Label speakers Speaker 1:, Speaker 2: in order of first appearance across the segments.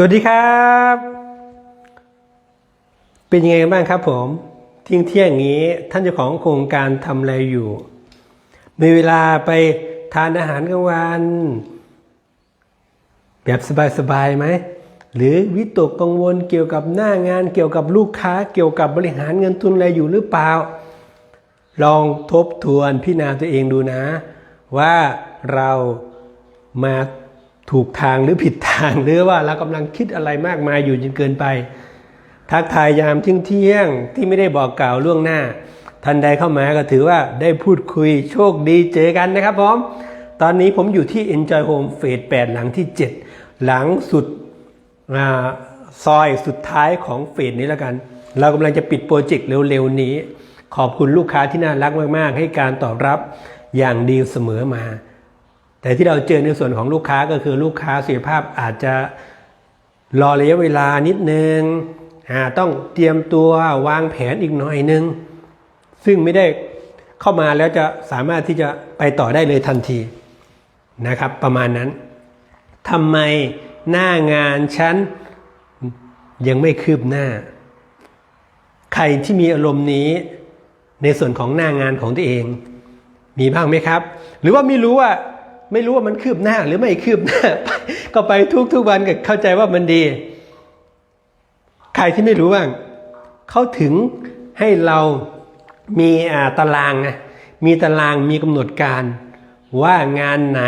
Speaker 1: สวัสดีครับ เป็นยังไงกันบ้างครับผมเที่ยงเที่ยงๆนี้ท่านเจ้าของโครงการทำอะไรอยู่ มีเวลาไปทานอาหารกลางวัน แบบสบายๆไหม หรือวิตกกังวลเกี่ยวกับหน้างานเกี่ยวกับลูกค้า เกี่ยวกับบริหารเงินทุนอะไรอยู่หรือเปล่า ลองทบทวนพิจารณาตัวเองดูนะ ว่าเรามา ถูกทางหรือผิดทาง หรือว่าเรากำลังคิดอะไรมากมายอยู่จนเกินไป ทักทายยามเที่ยงเที่ยงที่ไม่ได้บอกกล่าวล่วงหน้าทันใดเข้ามาก็ถือว่าได้พูดคุยโชคดีเจอกันนะครับผมตอนนี้ผมอยู่ที่ Enjoy Home เฟส8หลังที่ 7 หลังสุดอซอยสุดท้ายของเฟสนี้แล้วกัน เรากำลังจะปิดโปรเจกต์เร็วๆนี้ ขอบคุณลูกค้าที่น่ารักมากๆ ให้การตอบรับอย่างดีเสมอมา แต่ที่เราเจอในส่วนของลูกค้าก็คือลูกค้าสุขภาพอาจจะรอระยะเวลานิดนึงอ่าต้องเตรียมตัววางแผนอีกหน่อยนึง ซึ่งไม่ได้เข้ามาแล้วจะสามารถที่จะไปต่อได้เลยทันทีนะครับ ประมาณนั้นทำไมหน้างานฉันยังไม่คืบหน้า ใครที่มีอารมณ์นี้ในส่วนของหน้างานของตัวเอง มีบ้างไหมครับ หรือว่าไม่รู้ว่า ไม่รู้ว่ามันคืบหน้าหรือไม่คืบหน้า ก็ไปทุกทุกๆวันก็เข้าใจว่ามันดี ใครที่ไม่รู้บ้างเขาถึงให้เรามีตารางนะมีตารางมีกำหนดการ ว่างานไหน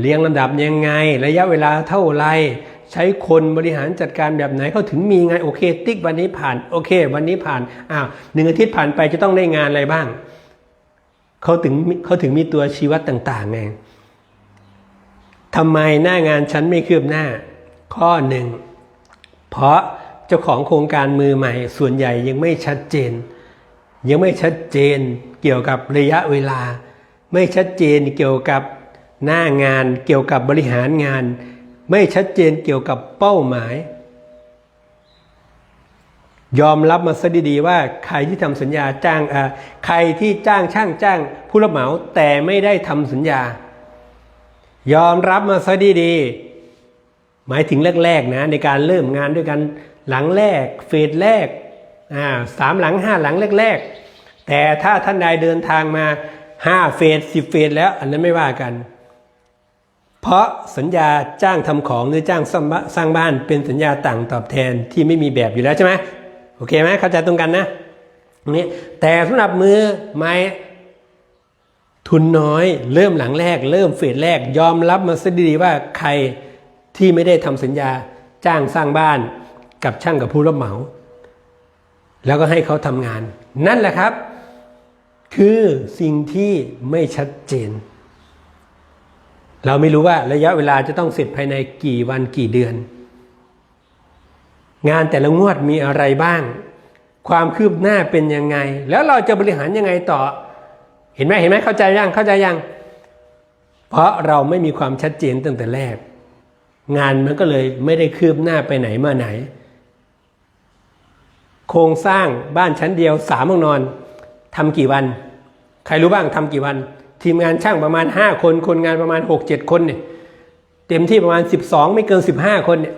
Speaker 1: เรียงลำดับยังไง ระยะเวลาเท่าไรใช้คนบริหารจัดการแบบไหนเขาถึงมีไงโอเค ติ๊กวันนี้ผ่านโอเค วันนี้ผ่านอ้าวหนึ่งอาทิตย์ผ่านไปจะต้องได้งานอะไรบ้างเขาถึงเขาถึงมีตัวชี้วัดต่างๆไง ทำไมหน้างานฉันไม่คืบหน้า ข้อหนึ่งเพราะเจ้าของโครงการมือใหม่ ส่วนใหญ่ยังไม่ชัดเจน ยังไม่ชัดเจนเกี่ยวกับระยะเวลา ไม่ชัดเจนเกี่ยวกับหน้างานเกี่ยวกับบริหารงาน ไม่ชัดเจนเกี่ยวกับเป้าหมาย ยอมรับมาซะดีๆว่าใครที่ทำสัญญาจ้างอ่อใครที่จ้างช่างจ้างผู้รับเหมาแต่ไม่ได้ทำสัญญา ยอมรับมาซะดีๆ หมายถึงแรกๆนะในการเริ่มงานด้วยกันหลังแรกเฟสแรกอ่าสามหลังห้าหลังแรกๆ แต่ถ้าท่านใดเดินทางมาห้าเฟสสิบเฟสแล้วอันนั้นไม่ว่ากัน เพราะสัญญาจ้างทำของหรือจ้างสร้างบ้านเป็นสัญญาต่างตอบแทนที่ไม่มีแบบอยู่แล้วใช่ไหมโอเคไหมเข้าใจตรงกันนะนี้แต่สำหรับมือไม้ ทุนน้อยเริ่มหลังแรก เริ่มเฟสแรก ยอมรับมาซะดีว่าใครที่ไม่ได้ทำสัญญาจ้างสร้างบ้านกับช่างกับผู้รับเหมา แล้วก็ให้เขาทำงาน นั่นแหละครับ คือสิ่งที่ไม่ชัดเจน เราไม่รู้ว่าระยะเวลาจะต้องเสร็จภายในกี่วันกี่เดือน งานแต่ละงวดมีอะไรบ้าง ความคืบหน้าเป็นยังไง แล้วเราจะบริหารยังไงต่อ เห็นไหมเห็นไหมเข้าใจยังเข้าใจยัง เพราะเราไม่มีความชัดเจนตั้งแต่แรก งานมันก็เลยไม่ได้คืบหน้าไปไหนมาไหน โครงสร้างบ้านชั้นเดียวสามห้องนอนทำกี่วัน ใครรู้บ้างทำกี่วัน ทีมงานช่างประมาณ 5 คน คนงานประมาณ 6 7 คนเนี่ยเต็มที่ประมาณ 12 ไม่เกิน 15 คนเนี่ย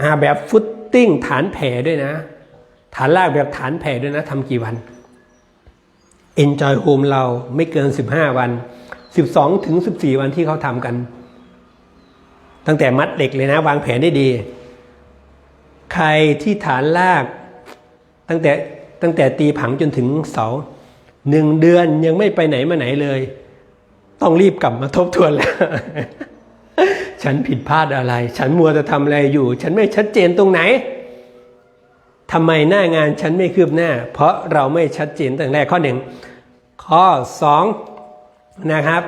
Speaker 1: อาแบบฟุตติ้งฐานแผ่ด้วยนะ ฐานลากแบบฐานแผ่ด้วยนะทำกี่วัน Enjoy Home เราไม่เกิน 15 วัน 12 ถึง 14 วันที่เขาทำกัน ตั้งแต่มัดเหล็กเลยนะ วางแผนได้ดี ใครที่ฐานลาก ตั้งแต่ตั้งแต่ตีผังจนถึงเสาหนึ่งเดือนยังไม่ไปไหนมาไหนเลย ต้องรีบกลับมาทบทวนแล้ว ฉันผิดพลาดอะไร ฉันมัวจะทำอะไรอยู่ ฉันไม่ชัดเจนตรงไหนทำไมหน้างานฉันไม่คืบหน้า เพราะเราไม่ชัดเจนตั้งแต่ข้อหนึ่ง ข้อสองนะครับ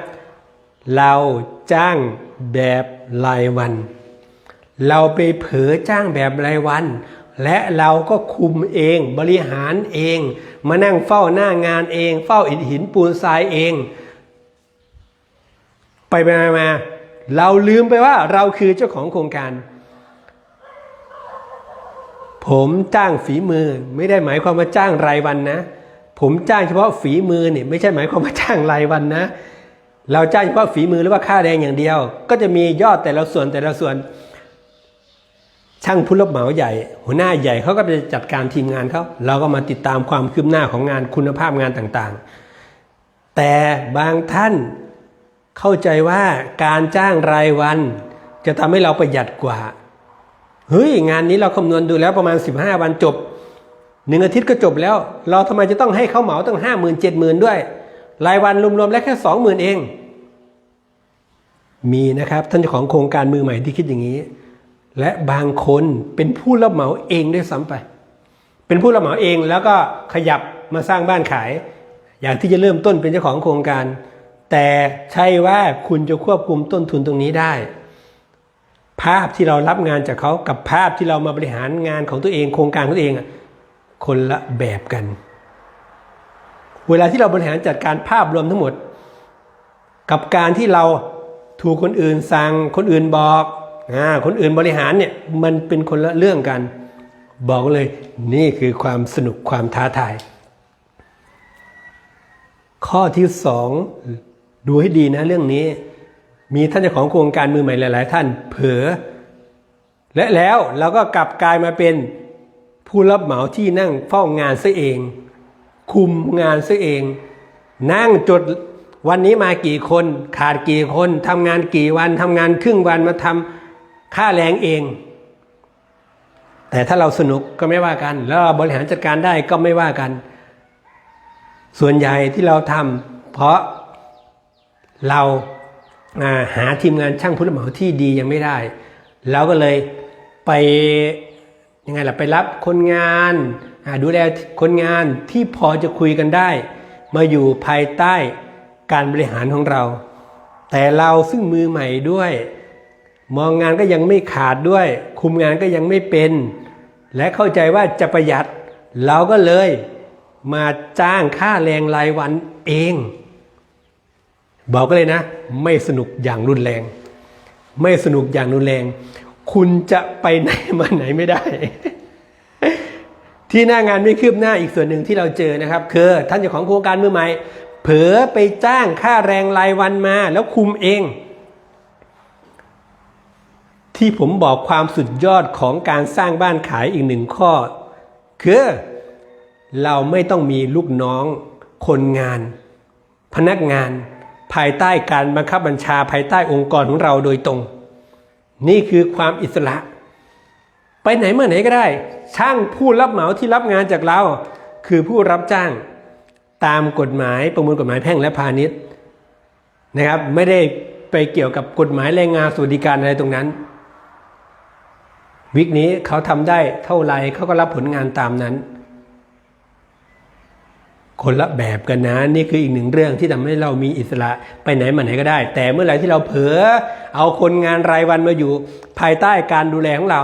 Speaker 1: เราจ้างแบบรายวัน เราไปเผลอจ้างแบบรายวัน และเราก็คุมเองบริหารเอง มานั่งเฝ้าหน้างานเอง เฝ้าอิฐหินปูนทรายเอง ไปไปมามาเราลืมไปว่าเราคือเจ้าของโครงการ ผมจ้างฝีมือไม่ได้หมายความว่าจ้างรายวันนะ ผมจ้างเฉพาะฝีมือเนี่ยไม่ใช่หมายความว่าจ้างรายวันนะ เราจ้างเฉพาะฝีมือหรือว่าค่าแรงอย่างเดียว ก็จะมียอดแต่ละส่วนแต่ละส่วน ช่างผู้รับเหมาใหญ่ หัวหน้าใหญ่เขาก็จะจัดการทีมงานเขาเราก็มาติดตามความคืบหน้าของงานคุณภาพงานต่างๆ แต่บางท่านเข้าใจว่าการจ้างรายวัน จะทำให้เราประหยัดกว่าเฮ้ยงานนี้เราคำนวณดูแล้วประมาณ 15 วันจบ หนึ่งอาทิตย์ก็จบแล้ว เราทำไมจะต้องให้เขาเหมาตั้งห้าหมื่นเจ็ดหมื่นด้วย รายวันรวมๆแล้วแค่สองหมื่นเอง มีนะครับท่านเจ้าของโครงการมือใหม่ที่คิดอย่างนี้ และบางคนเป็นผู้รับเหมาเองด้วยซ้ำไป เป็นผู้รับเหมาเองแล้วก็ขยับมาสร้างบ้านขาย อยากที่จะเริ่มต้นเป็นเจ้าของโครงการ แต่ใช่ว่าคุณจะควบคุมต้นทุนตรงนี้ได้ ภาพที่เรารับงานจากเขากับภาพที่เรามาบริหารงานของตัวเองโครงการของตัวเองอะ คนละแบบกัน เวลาที่เราบริหารจัดการภาพรวมทั้งหมด กับการที่เราถูกคนอื่นสั่งคนอื่นบอกอ่าคนอื่นบริหารเนี่ยมันเป็นคนละเรื่องกัน บอกเลยนี่คือความสนุกความท้าทาย ข้อที่สองดูให้ดีนะเรื่องนี้ มีท่านเจ้าของโครงการมือใหม่หลาย ๆ ท่านเผลอและแล้วเราก็กลับกลายมาเป็น ผู้รับเหมาที่นั่งเฝ้างานซะเอง คุมงานซะเอง นั่งจดวันนี้มากี่คนขาดกี่คนทำงานกี่วันทำงานครึ่งวันมาทำค่าแรงเอง แต่ถ้าเราสนุกก็ไม่ว่ากัน แล้วเราบริหารจัดการได้ก็ไม่ว่ากัน ส่วนใหญ่ที่เราทำเพราะเราาหาทีมงานช่างผู้รับเหมาที่ดียังไม่ได้ เราก็เลยไป ยังไงล่ะไปรับคนงานดูแลคนงานที่พอจะคุยกันได้ มาอยู่ภายใต้การบริหารของเรา แต่เราซึ่งมือใหม่ด้วย มองงานก็ยังไม่ขาดด้วย คุมงานก็ยังไม่เป็น และเข้าใจว่าจะประหยัด เราก็เลยมาจ้างค่าแรงรายวันเอง บอกก็เลยนะ ไม่สนุกอย่างรุนแรง ไม่สนุกอย่างรุนแรง คุณจะไปไหนมาไหนไม่ได้ ที่หน้างานไม่คืบหน้าอีกส่วนหนึ่งที่เราเจอนะครับ คือท่านเจ้าของโครงการมือใหม่ เผลอไปจ้างค่าแรงรายวันมา แล้วคุมเอง ที่ผมบอกความสุดยอดของการสร้างบ้านขายอีกหนึ่งข้อ คือ เราไม่ต้องมีลูกน้องคนงาน พนักงาน ภายใต้การบังคับบัญชาภายใต้องค์กรของเราโดยตรง นี่คือความอิสระ ไปไหนมาไหนก็ได้ ช่างผู้รับเหมาที่รับงานจากเรา คือผู้รับจ้างตามกฎหมายประมวลกฎหมายแพ่งและพาณิชย์นะครับ ไม่ได้ไปเกี่ยวกับกฎหมายแรงงานสวัสดิการอะไรตรงนั้น วิกนี้เขาทำได้เท่าไรเขาก็รับผลงานตามนั้น คนละแบบกันนะนี่คืออีกหนึ่งเรื่องที่ทำให้เรามีอิสระไปไหนมาไหนก็ได้ แต่เมื่อไหร่ที่เราเผลอเอาคนงานรายวันมาอยู่ภายใต้การดูแลของเรา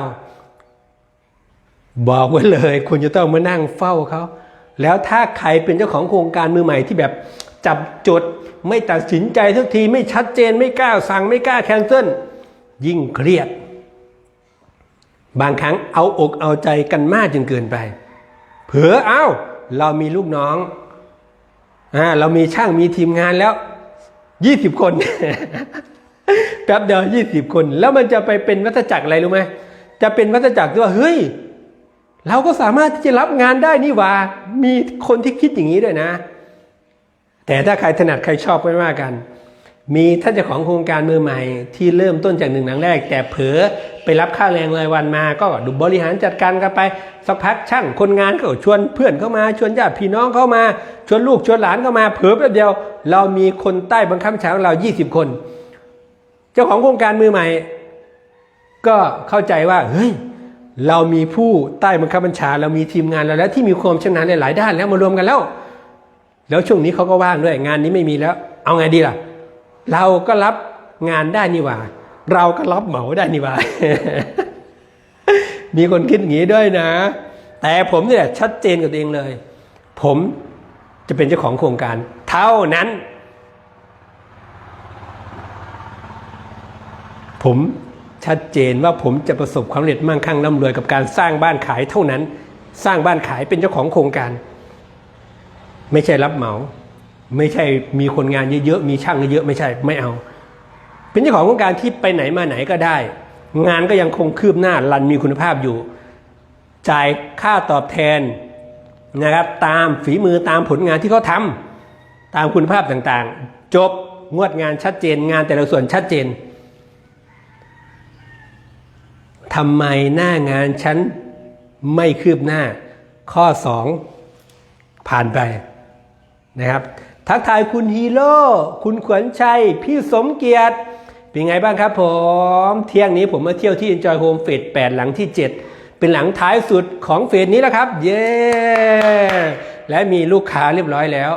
Speaker 1: บอกไว้เลย คุณจะต้องมานั่งเฝ้าเขาแล้วถ้าใครเป็นเจ้าของโครงการมือใหม่ที่แบบจับจดไม่ตัดสินใจทุกทีไม่ชัดเจนไม่กล้าสั่งไม่กล้าแคนเซิลยิ่งเครียด บางครั้งเอาอกเอาใจกันมากจนเกินไป เผลอเอ้าเรามีลูกน้อง อ่าเรามีช่างมีทีมงานแล้วยี่สิบคนแป๊บเดียวยี่สิบคน แล้วมันจะไปเป็นวัฏจักรอะไรรู้ไหมจะเป็นวัฏจักรที่ว่าเฮ้ย เราก็สามารถที่จะรับงานได้นี่ว่า มีคนที่คิดอย่างนี้ด้วยนะ แต่ถ้าใครถนัดใครชอบไม่ว่ากัน มีท่านเจ้าของโครงการมือใหม่ที่เริ่มต้นจากหนึ่งหลังแรก แต่เผลอไปรับค่าแรงรายวันมาก็ดูบริหารจัดการกันไปสักพักช่างคนงานก็ชวนเพื่อนเข้ามาชวนญาติพี่น้องเข้ามา ชวนลูกชวนหลานเข้ามา เผลอแป๊บเดียว เรามีคนใต้บังคับบัญชาของเรา 20 คน เจ้าของโครงการมือใหม่ ก็เข้าใจว่าเฮ้ยเรามีผู้ใต้บังคับบัญชา เรามีทีมงานเราแล้วที่มีความชำนาญในหลายด้านแล้วมารวมกันแล้ว แล้วช่วงนี้เขาก็ว่างด้วยงานนี้ไม่มีแล้ว เอาไงดีล่ะ เราก็รับงานได้นี่ว่า เราก็รับเหมาได้นี่ว่า มีคนคิดอย่างนี้ด้วยนะ แต่ผมเนี่ยชัดเจนกับตัวเองเลย ผมจะเป็นเจ้าของโครงการ เท่านั้น ผมชัดเจนว่าผมจะประสบความสำเร็จมั่งคั่งร่ำรวยกับการสร้างบ้านขายเท่านั้น สร้างบ้านขายเป็นเจ้าของโครงการ ไม่ใช่รับเหมา ไม่ใช่มีคนงานเยอะๆมีช่างเยอะๆไม่ใช่ไม่เอา เป็นเจ้าของโครงการที่ไปไหนมาไหนก็ได้ งานก็ยังคงคืบหน้ารันมีคุณภาพอยู่ จ่ายค่าตอบแทนนะครับตามฝีมือตามผลงานที่เขาทำตามคุณภาพต่างๆ จบงวดงานชัดเจนงานแต่ละส่วนชัดเจนทำไมหน้างานฉันไม่คืบหน้าข้อ 2 ผ่านไปนะครับ ทักทายคุณฮีโร่คุณขวัญชัย พี่สมเกียรติ เป็นไงบ้างครับผม เที่ยงนี้ผมมาเที่ยวที่ Enjoy Home เฟส8หลังที่ 7 เป็นหลังท้ายสุดของเฟสนี้แล้วครับ เย้และมีลูกค้าเรียบร้อยแล้ว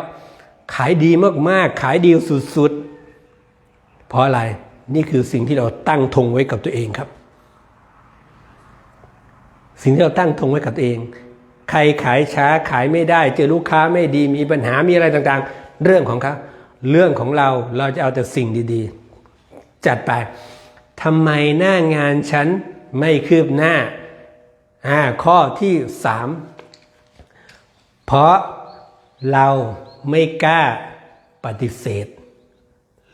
Speaker 1: ขายดีมากๆ ขายดีสุดๆ เพราะอะไรนี่คือสิ่งที่เราตั้งธงไว้กับตัวเองครับ สิ่งที่เราตั้งธงไว้กับตัวเอง ใครขายช้าขายไม่ได้ เจอลูกค้าไม่ดีมีปัญหามีอะไรต่างๆ เรื่องของเขาเรื่องของเราเราจะเอาแต่สิ่งดีๆ จัดไปทำไมหน้างานฉันไม่คืบหน้าอ่าข้อที่สามเพราะเราไม่กล้าปฏิเสธ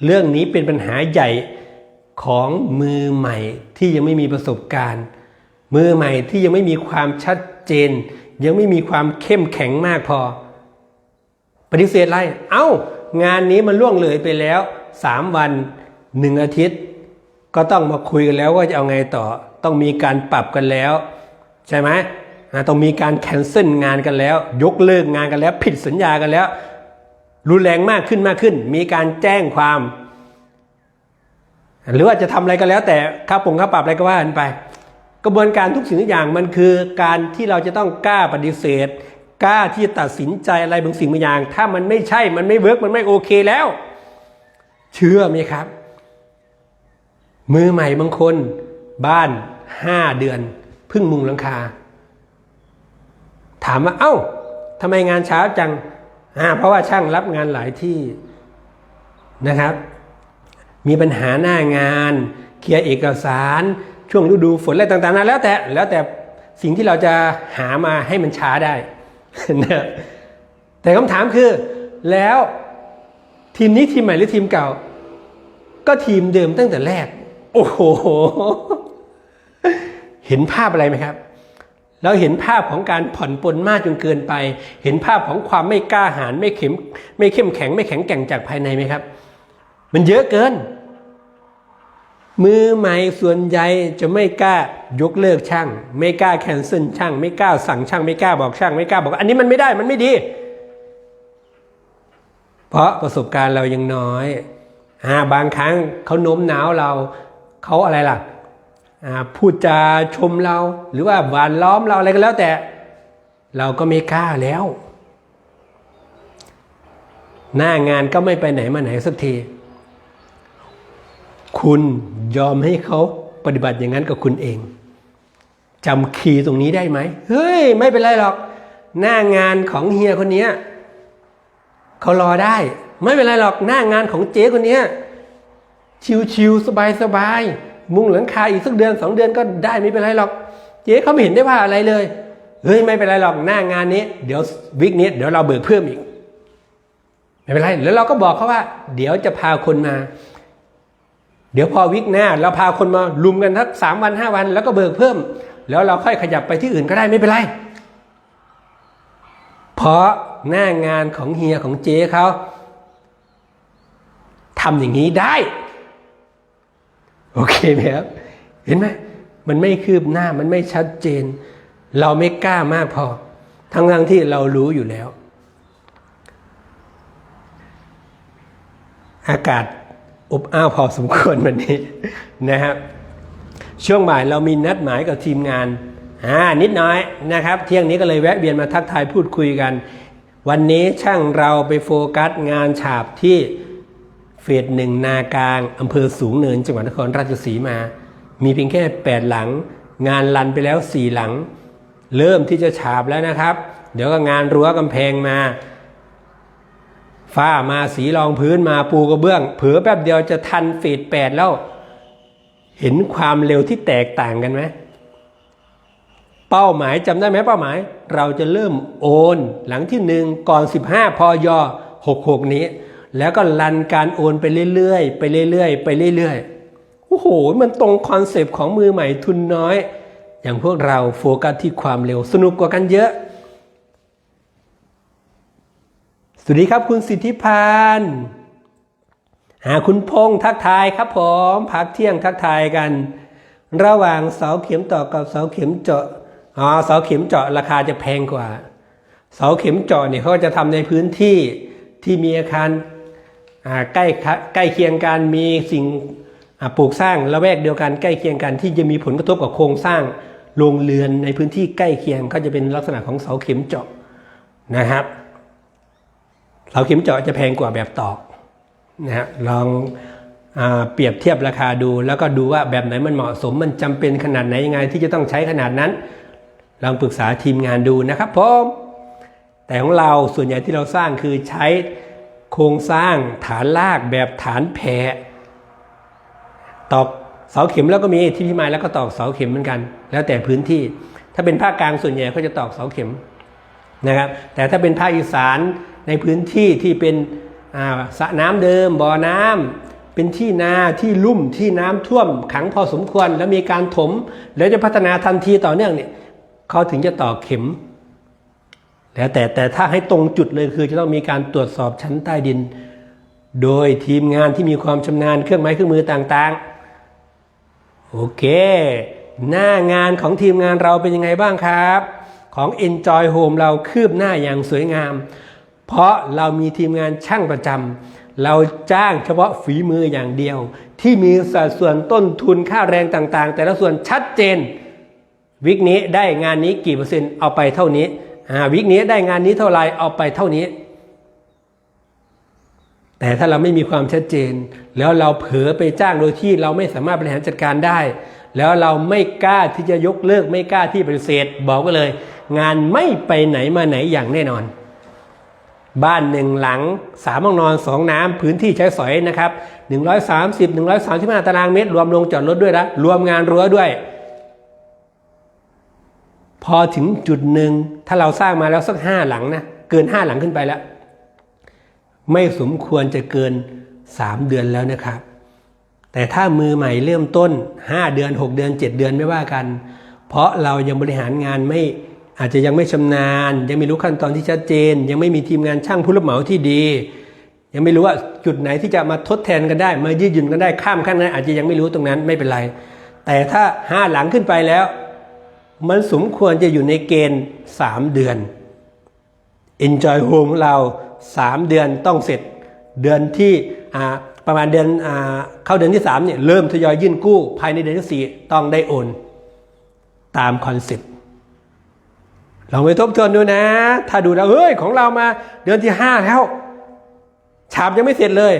Speaker 1: เรื่องนี้เป็นปัญหาใหญ่ของมือใหม่ที่ยังไม่มีประสบการณ์ มือใหม่ที่ยังไม่มีความชัดเจน ยังไม่มีความเข้มแข็งมากพอ ปฏิเสธอะไรเอ้างานนี้มันล่วงเลยไปแล้วสามวันหนึ่งอาทิตย์ ก็ต้องมาคุยกันแล้วว่าจะเอาไงต่อ ต้องมีการปรับกันแล้ว ใช่ไหมต้องมีการแคนเซิลงานกันแล้ว ยกเลิกงานกันแล้ว ผิดสัญญากันแล้ว รุนแรงมากขึ้นมากขึ้น มีการแจ้งความ หรือว่าจะทำอะไรก็แล้ว แต่ค่าปงค่าปรับอะไรก็ว่ากันไป กระบวนการทุกสิ่งทุกอย่างมันคือการที่เราจะต้องกล้าปฏิเสธ กล้าที่จะตัดสินใจอะไรบางสิ่งบางอย่าง ถ้ามันไม่ใช่มันไม่เวิร์กมันไม่โอเคแล้ว เชื่อไหมครับ มือใหม่บางคน บ้านห้าเดือนพิ่งมุงหลังคา ถามว่า เอ้าทำไมงานช้าจังอ่าเพราะว่าช่างรับงานหลายที่นะครับ มีปัญหาหน้างาน เคลียร์เอกสาร ช่วงฤดูฝนอะไรต่างๆนะแล้วแต่แล้วแต่สิ่งที่เราจะหามาให้มันช้าได้ นะแต่คำถามคือแล้วทีมนี้ทีมใหม่หรือทีมเก่า ก็ทีมเดิมตั้งแต่แรก โอ้โห เห็นภาพอะไรไหมครับ เราเห็นภาพของการผ่อนปลนมากจนเกินไป เห็นภาพของความไม่กล้าหาญไม่เข้มไม่เข้มแข็งไม่แข็งแกร่งจากภายในไหมครับ มันเยอะเกิน มือใหม่ส่วนใหญ่จะไม่กล้ายกเลิกช่าง ไม่กล้าแคนเซิลช่าง ไม่กล้าสั่งช่าง ไม่กล้าบอกช่าง ไม่กล้าบอก อันนี้มันไม่ได้มันไม่ดี เพราะประสบการณ์เรายังน้อยอ่าบางครั้งเขาโน้มน้าวเราเขาอะไรล่ะอ่าพูดจาชมเรา หรือว่าหวานล้อมเราอะไรก็แล้วแต่ เราก็ไม่กล้าแล้ว หน้างานก็ไม่ไปไหนมาไหนสักที คุณยอมให้เขาปฏิบัติอย่างนั้นกับคุณเองจำคีย์ตรงนี้ได้ไหมเฮ้ย ไม่เป็นไรหรอก หน้างานของเฮียคนนี้เขารอได้ ไม่เป็นไรหรอกหน้างานของเจ๊คนนี้ชิวๆสบายๆมุงหลังคาอีกสักเดือนสองเดือนก็ได้ไม่เป็นไรหรอก เจ๊เขาไม่เห็นได้ว่าอะไรเลยเฮ้ยไม่เป็นไรหรอกหน้างานนี้ เดี๋ยววิกนี้เดี๋ยวเราเบิกเพิ่มอีก ไม่เป็นไรแล้วเราก็บอกเขาว่า เดี๋ยวจะพาคนมา เดี๋ยวพอวิกหน้าเราพาคนมาลุมกันทักสามวันห้าวัน แล้วก็เบิกเพิ่ม แล้วเราค่อยขยับไปที่อื่นก็ได้ไม่เป็นไร เพราะหน้างานของเฮียของเจ๊เขาทำอย่างนี้ได้ โอเคไหมครับ เห็นไหมมันไม่คืบหน้ามันไม่ชัดเจน เราไม่กล้ามากพอ ทั้งทั้งที่เรารู้อยู่แล้ว อากาศ อบอ้าวพอสมควรวันนี้นะครับ ช่วงบ่ายเรามีนัดหมายกับทีมงานอ่านิดน้อยนะครับ เที่ยงนี้ก็เลยแวะเวียนมาทักทายพูดคุยกัน วันนี้ช่างเราไปโฟกัสงานฉาบที่เฟสหนึ่งนากลางอำเภอสูงเนินจังหวัดนครราชสีมา มีเพียงแค่ 8 หลัง งานลันไปแล้ว 4 หลัง เริ่มที่จะฉาบแล้วนะครับ เดี๋ยวก็งานรั้วกำแพงมา ฝ้ามาสีรองพื้นมาปูกระเบื้อง เผือแป๊บเดียวจะทันเฟสแปดแล้ว เห็นความเร็วที่แตกต่างกันไหมเป้าหมายจำได้ไหมเป้าหมาย เราจะเริ่มโอน หลังที่หนึ่งก่อน 15พอย66 นี้ แล้วก็ลันการโอนไปเรื่อยๆ ไปเรื่อยๆ ไปเรื่อยๆโอ้โห มันตรงคอนเซปต์ของมือใหม่ทุนน้อย อย่างพวกเราโฟกัสที่ความเร็วสนุกกว่ากันเยอะ ส วัสดีครับคุณสิทธิพานหาคุณพงษ์ทักทายครับผมพักเที่ยงทักทายกัน ระหว่างเสาเข็มต่อกับเสาเข็มเจาะอ๋อเสาเข็มเจาะราคาจะแพงกว่า เสาเข็มเจาะเนี่ยเขาจะทำในพื้นที่ที่มีอาคารอ่าใกล้ใกล้เคียงกันมีสิ่งอ่าปลูกสร้างละแวกเดียวกันใกล้เคียงกันที่จะมีผลกระทบกับโครงสร้างโรงเรือนในพื้นที่ใกล้เคียงก็จะเป็นลักษณะของเสาเข็มเจาะนะครับ เสาเข็มเจาะจะแพงกว่าแบบตอกนะฮะลองอเปรียบเทียบราคาดู แล้วก็ดูว่าแบบไหนมันเหมาะสมมันจำเป็นขนาดไหนยังไงที่จะต้องใช้ขนาดนั้น ลองปรึกษาทีมงานดูนะครับผมแต่ของเราส่วนใหญ่ที่เราสร้างคือใช้โครงสร้างฐานลากแบบฐานแผ่ตอกเสาเข็มแล้วก็มีที่พิมายแล้วก็ตอกเสาเข็มเหมือนกัน แล้วแต่พื้นที่ ถ้าเป็นภาคกลางส่วนใหญ่เขาจะตอกเสาเข็มนะครับแต่ถ้าเป็นภาคอีสาน ในพื้นที่ที่เป็นสระน้ำเดิมบ่อน้ำเป็นที่นาที่ลุ่มที่น้ำท่วมขังพอสมควร แล้วมีการถม แล้วจะพัฒนาทันทีต่อเนื่องเนี่ยเขาถึงจะต่อเข็ม แล้วแต่แต่ถ้าให้ตรงจุดเลยคือจะต้องมีการตรวจสอบชั้นใต้ดิน โดยทีมงานที่มีความชำนาญเครื่องไม้เครื่องมือต่างๆ โอเค หน้างานของทีมงานเราเป็นยังไงบ้างครับ ของ Enjoy Home เราคืบหน้าอย่างสวยงาม เพราะเรามีทีมงานช่างประจำเราจ้างเฉพาะฝีมืออย่างเดียว ที่มีสัดส่วนต้นทุนค่าแรงต่างๆ แต่ละส่วนชัดเจน วิกนี้ได้งานนี้กี่เปอร์เซ็นต์เอาไปเท่านี้วิกนี้ได้งานนี้เท่าไรเอาไปเท่านี้ แต่ถ้าเราไม่มีความชัดเจน แล้วเราเผลอไปจ้างโดยที่เราไม่สามารถบริหารจัดการได้ แล้วเราไม่กล้าที่จะยกเลิกไม่กล้าที่ปฏิเสธ บอกไว้เลย งานไม่ไปไหนมาไหนอย่างแน่นอน บ้านหนึ่งหลังสามห้องนอนสองน้ำพื้นที่ใช้สอยนะครับ130 135 ตารางเมตร รวมลงจอดรถด้วยนะรวมงานรั้วด้วย พอถึงจุดหนึ่งถ้าเราสร้างมาแล้วสักห้าหลังนะเกินห้าหลังขึ้นไปแล้ว ไม่สมควรจะเกิน3เดือนแล้วนะครับ แต่ถ้ามือใหม่เริ่มต้น5เดือน6เดือน7เดือนไม่ว่ากัน เพราะเรายังบริหารงานไม่ อาจจะยังไม่ชำนาญ ยังไม่รู้ขั้นตอนที่ชัดเจน ยังไม่มีทีมงานช่างผู้รับเหมาที่ดี ยังไม่รู้ว่าจุดไหนที่จะมาทดแทนกันได้ มายืดหยุ่นกันได้ข้ามขั้นนั้นอาจจะยังไม่รู้ตรงนั้นไม่เป็นไร แต่ถ้า5หลังขึ้นไปแล้ว มันสมควรจะอยู่ในเกณฑ์ 3 เดือน Enjoy Home เรา 3 เดือนต้องเสร็จเดือนที่ประมาณเดือนอเข้าเดือนที่3เนี่ยเริ่มทยอยยื่นกู้ ภายในเดือนที่ 4 ต้องได้โอน ตามคอนเซ็ปต์ ลองไปทบทวนดูนะ ถ้าดูแล้วเฮ้ยของเรามาเดือนที่5แล้วฉาบยังไม่เสร็จเลย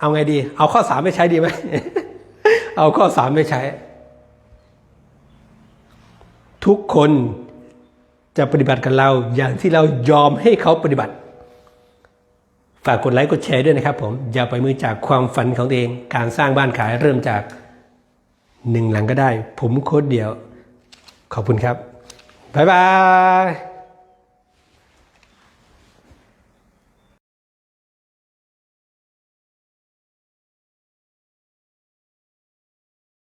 Speaker 1: เอาไงดี เอาข้อ3ไปใช้ดีไหมเอาข้อ3ไปใช้ ทุกคนจะปฏิบัติกับเราอย่างที่เรายอมให้เขาปฏิบัติ ฝากกดไลค์กดแชร์ด้วยนะครับ ผมอย่าไปมือจากความฝันของตัวเอง การสร้างบ้านขายเริ่มจากหนึ่งหลังก็ได้ ผมโค้ดเดียว ขอบคุณครับ บ๊ายบาย